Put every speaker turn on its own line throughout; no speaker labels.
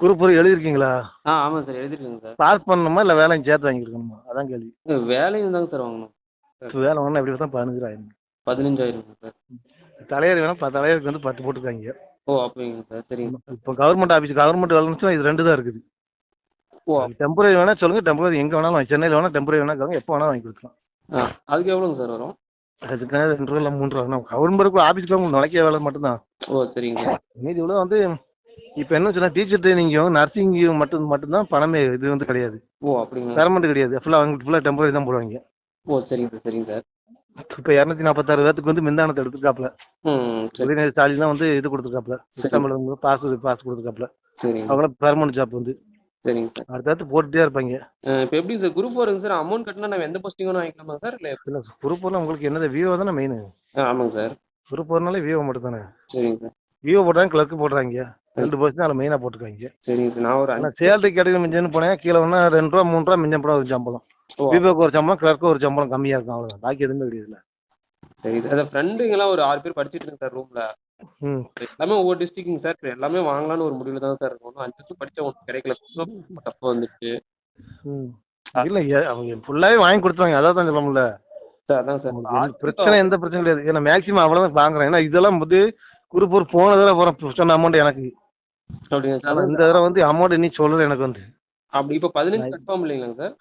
Group ஒரு எழுதிருக்கீங்களா
ஆ ஆமாம் sir எழுதிருக்கேங்க sir.
Pass பண்ணணுமா இல்லை வேலையும் சேர்த்து வாங்கியிருக்கணுமா? அதான் கேள்வி.
வேலையும் தாங்க சார் வாங்கணும்.
வேலை வாங்கினா எப்படி தான் பதினஞ்சாயிரம்
பதினஞ்சாயிரம் சார்.
தலைவர் வேணா தலைவருக்கு வந்து பத்து போட்டுருக்காங்க.
ஓ அப்படிங்க சார். சரிங்க
இப்போ கவர்மெண்ட் ஆஃபீஸ் கவர்மெண்ட் வேலைன்னு இது ரெண்டு தான் இருக்குது.
ஓ.
டெம்பரரி வேணா சொல்லுங்க டெம்பரரி எங்க வேணாலும் சென்னையில் வேணா டெம்பரரி வேணா எப்போ வேணாலும் வாங்கி கொடுத்துக்கலாம்.
ஆ அதுக்கு எவ்வளோங்க சார் வரும்?
அதுக்காக ரெண்டு ரூபா மூணு ரூபா. கவர்மெண்ட் ஆஃபீஸ்க்கு உங்களுக்கு நுழைக்க வேலை மட்டும்தான்.
ஓ சரிங்க சார்.
மீதி இவ்வளோ வந்து இப்போ என்ன சொன்னா டீச்சர் ட்ரைனிங்கும் நர்சிங்கும் மட்டும் மட்டும்தான் பணமே இது வந்து கிடையாது.
ஓ அப்படிங்களா?
பெர்மனண்ட் கிடையாது. ஃபுல்லாக அவங்களுக்கு ஃபுல்லாக டெம்பரரி தான் போடுவாங்க.
ஓ சரிங்க சார் சரிங்க சார்.
இப்போ இரநூத்தி நாற்பத்தாறு பேத்துக்கு வந்து மின்தானத்தை எடுத்துருக்காப்ல உதயநிதி ஸ்டாலின் தான் வந்து இது கொடுத்துருக்காப்ல. தமிழ் பாஸ் பாஸ் கொடுத்துருக்காப்ல அவங்களாம் பெர்மனன்ட் ஜாப் வந்து.
சரிங்க சார்.
அடுத்தடுத்து போட்டுட்டே இருப்பாங்க.
இப்போ எப்படி சார் குரூப் ஃபோருங்க சார் அமௌண்ட் கட்டினா நம்ம எந்த போஸ்டிங் வேணும் வாங்கிக்கலாமா சார் இல்லை
இல்லை குரூப் உங்களுக்கு என்னது விவோ தானே மெயின்
ஆமாங்க சார்.
குரூப் ஒர்னாலே விவோ மட்டும் தானே
சரிங்க சார்.
விவோ போட்டாங்க கிளர்க்கு போடுறாங்க. ரெண்டு பர்சன்ட் அதில் மெயினாக போட்டுருக்காங்க
சரிங்க சார் நான் ஒரு
ஆனால் சேலரி கேட்டகரி மிஞ்சன்னு போனேன் கீழே வேணா ரெண்டு ரூபா மூணு ரூபா மிஞ்சம் போட ஒரு சம்பளம். விவோக்கு ஒரு சம்பளம் கிளர்க்கு ஒரு சம்பளம் கம்மியாக இருக்கும் அவ்வளோதான் பாக்கி எதுவுமே கிடையாது
சரி சார் அந்த ஃப்ரெண்டுங்கெல்லாம் ஒரு ஆறு பேர் படிச்சிட்டு இருக்காங்க சார் ரூம்ல. எல்லாமே ஒவ்வொரு டிஸ்ட்ரிக்ட்ங்க சார் எல்லாமே வாங்கலாம்னு ஒரு முடிவுல தான் சார் இருக்கும். அஞ்சு வருஷம் படிச்ச ஒன்று கிடைக்கல. தப்பு வந்துச்சு.
ம். இல்லை அவங்க ஃபுல்லாகவே வாங்கி கொடுத்துருவாங்க. அதான் தான் சொல்ல முடியல. பிரச்சனை எந்த பிரச்சனையும் கிடையாது. ஏன்னா மேக்ஸிமம் அவ்வளோதான் வாங்குறேன். ஏன்னா இதெல்லாம் வந்து குரூப் ஒரு போன தடவை சொன்ன அமௌண்ட் எனக்கு
அப்படிங்க சார்
இந்த. தடவை வந்து அமௌண்ட் இன்னும் சொல்லல எனக்கு வந்து.
அப்படி இப்ப பதினஞ்சு கன்ஃபார்ம் இல்லைங்களா சார்?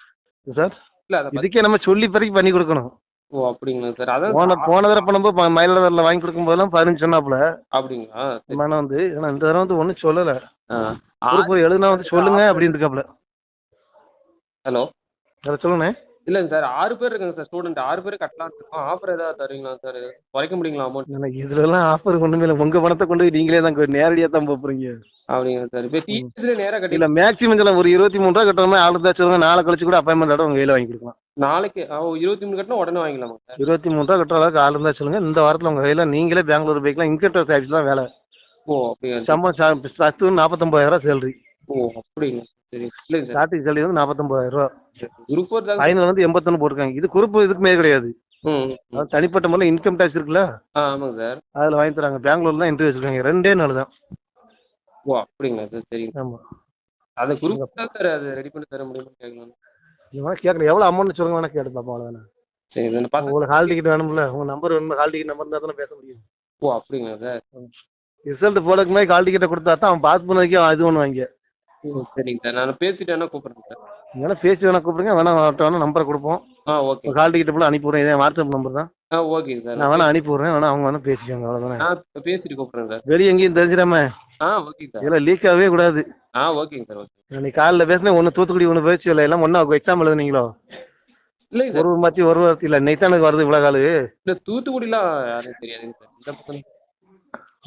சார்?
இல்ல
இதுக்கே நம்ம சொல்லி பிறகு பண்ணி கொடுக்கணும்.
ஓ அப்படிங்களா சார்? அதான்
போன போன தடவை பண்ணும்போது மயிலாடுதுறையில வாங்கி கொடுக்கும் போதெல்லாம் பதினஞ்சு சொன்னாப்புல.
அப்படிங்களா.
மனம் வந்து ஏன்னா இந்த தடவை வந்து ஒன்றும் சொல்லல.
ஆ.
குரூப் ஒரு எழுதுனா வந்து சொல்லுங்க அப்படின்னு இருக்காப்புல
ஹலோ?
அதை சொல்லுங்க
இல்லைங்க சார் ஆறு பேர் இருக்காங்க சார் ஸ்டூடெண்ட் ஆறு பேர் கட்டலாம். ஆஃபர் ஏதாவது தருவீங்களா சார்? குறைக்க முடியுங்களா அமௌண்ட்
எனக்கு இதுல எல்லாம் ஆஃபர் ஒண்ணுமே இல்லை. உங்க பணத்தை கொண்டு போய் நீங்களே தான் நேரடியா தான் போறீங்க.
அப்படிங்களா சார். இப்போ டீச்சர்ல நேரா கட்டி
இல்ல மேக்ஸிமம் சொல்ல ஒரு இருபத்தி மூணு ரூபா கட்டுற மாதிரி ஆளு தான் சொல்லுங்க நாளை கழிச்சு கூட அப்பாயின்மெண்ட் உங்க கையில வாங்கி கொடுக்கலாம்.
நாளைக்கு ஓ, இருபத்தி மூணு கட்டினா உடனே வாங்கிக்கலாமா சார்?
இருபத்தி மூணு ரூபா கட்டுற அளவுக்கு ஆளு இருந்தா சொல்லுங்க இந்த வாரத்துல உங்க கையில நீங்களே பெங்களூர் போய்க்கலாம் இன்கம் டேக்ஸ் ஆஃபீஸ் தான் வேலை.
ஓ அப்படிங்களா சார்.
சம்பளம் பத்து நாற்பத்தொன்பதாயிரம் ரூபா சேலரி
ஓ அப்படிங்களா
ஸ்டார்டிங் சேலரி வந்து நாற்பத்தொன்பதாயிரம் ரூபா.
குரூப்
ஃபைனல் வந்து எண்பத்தொன்னு போட்டிருக்காங்க. இது குரூப் இதுக்கு மேல கிடையாது. தனிப்பட்ட முறையில் இன்கம் டேக்ஸ் இருக்குல்ல?
ஆ ஆமாங்க சார்.
அதுல வாங்கி தராங்க. பெங்களூர்ல தான் இன்டர்வியூ வச்சிருக்காங்க. ரெண்டே நாள் தான்.
ஓ அப்படிங்களா சார்.
ஆமா.
அந்த குரூப் தான் சார் அது ரெடி பண்ணி தர முடியுமா கேட்கலாம்
நீங்க வேணா கேட்கல எவ்வளவு அமௌண்ட் சொல்லுங்க. வேணா கேட்டு பாப்போம். அவ்வளவுதானே.
சரி
உங்களுக்கு ஹால் டிக்கெட் வேணும்ல. உங்க நம்பர் வேணுமா? ஹால் டிக்கெட் நம்பர் தானே பேச முடியும்.
ஓ அப்படிங்களா சார்.
ரிசல்ட் முன்னாடி ஹால் டிக்கெட்டை கொடுத்தா தான் அவன் பாஸ் பண்ணதுக்கே இது பண்ணுவாங்க.
சரிங்க சார். நான் பேசிட்டு வேணா கூப்பிடுறேன் சார்.
வேணா பேசி வேணா கூப்பிடுங்க. வேணா அவர்ட்ட வேணா நம்பரை கொடுப்போம்.
ஆ ஓகே.
ஹால் டிக்கெட் போல அனுப்பி விடுறேன் இதே வாட்ஸ்அப் நம்பர் தான்.
ஆ ஓகேங்க சார்.
நான் வேணா அனுப்பி விடுறேன் வேணா அவங்க வேணா பேசிக்கோங்க அவ்வளவுதானே?
இப்ப பேசிட்டு கூப்பிடுறேன் சார்.
வெளியே எங்கேயும் தெரிஞ்சிடாம?
ஆ ஓகேங்க சார்.
இதெல்லாம் லீக் ஆகவே கூடாது.
ஆ ஓகேங்க சார் ஓகே.
நீ காலைல பேசினேன் ஒன்னு தூத்துக்குடி ஒன்னு பேச்சு இல்லை எல்லாம் ஒன்னா எக்ஸாம் எழுதுனீங்களோ?
இல்லைங்க சார்.
ஒரு மாத்தி ஒரு வாரத்தி இல்ல எனக்கு வருது இவ்வளவு காலு?
இந்த தூத்துக்குடிலாம் யாரும் தெரியாதுங்க சார். இந்த பக்கம்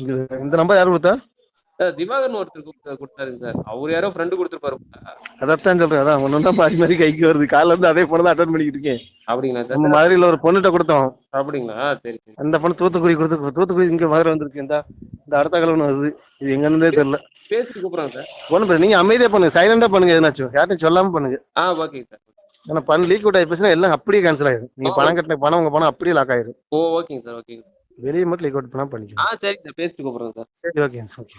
இது- இந்த நம்பர் யாரு கொடுத்தா?
திவாகர்னு ஒருத்தர் கொடுத்தாருங்க சார். அவர் யாரோ ஃப்ரெண்டு கொடுத்துருப்பாரு.
அதான் சொல்றேன். அதான் ஒன்னு மாறி மாறி கைக்கு வருது. காலைல இருந்து அதே பொண்ணு தான் அட்டன் பண்ணிக்கிட்டு இருக்கேன்.
அப்படிங்களா சார்?
மதுரையில ஒரு பொண்ணுகிட்ட கொடுத்தோம்.
அப்படிங்களா? சரி
அந்த பொண்ணு தூத்துக்குடி கொடுத்து தூத்துக்குடி இங்க மதுரை வந்திருக்கு. இந்த இந்த அடுத்த கிழமை வருது. இது எங்க இருந்தே தெரியல.
பேசிட்டு கூப்பிடுறேன் சார்.
ஒண்ணு நீங்க அமைதியா பண்ணுங்க. சைலண்டா பண்ணுங்க எதுனாச்சும். யார்ட்டும் சொல்லாம பண்ணுங்க.
ஆ ஓகேங்க சார்.
ஏன்னா பணம் லீக் அவுட் ஆயிடுச்சுன்னா எல்லாம் அப்படியே கேன்சல் ஆயிடும் நீங்க பணம் கட்டின பணம் உங்க பணம் அப்படியே லாக் ஆயிரும்.
ஓ ஓகேங்க சார் ஓகேங்க
வெளியே மட்டும் லீக் அவுட் பண்ணா பண்ணிக்கலாம்.
ஆ சரிங்க சார் பேசிட்டு கூப்பிடுறேன் சார்
சரி ஓகே ஓகே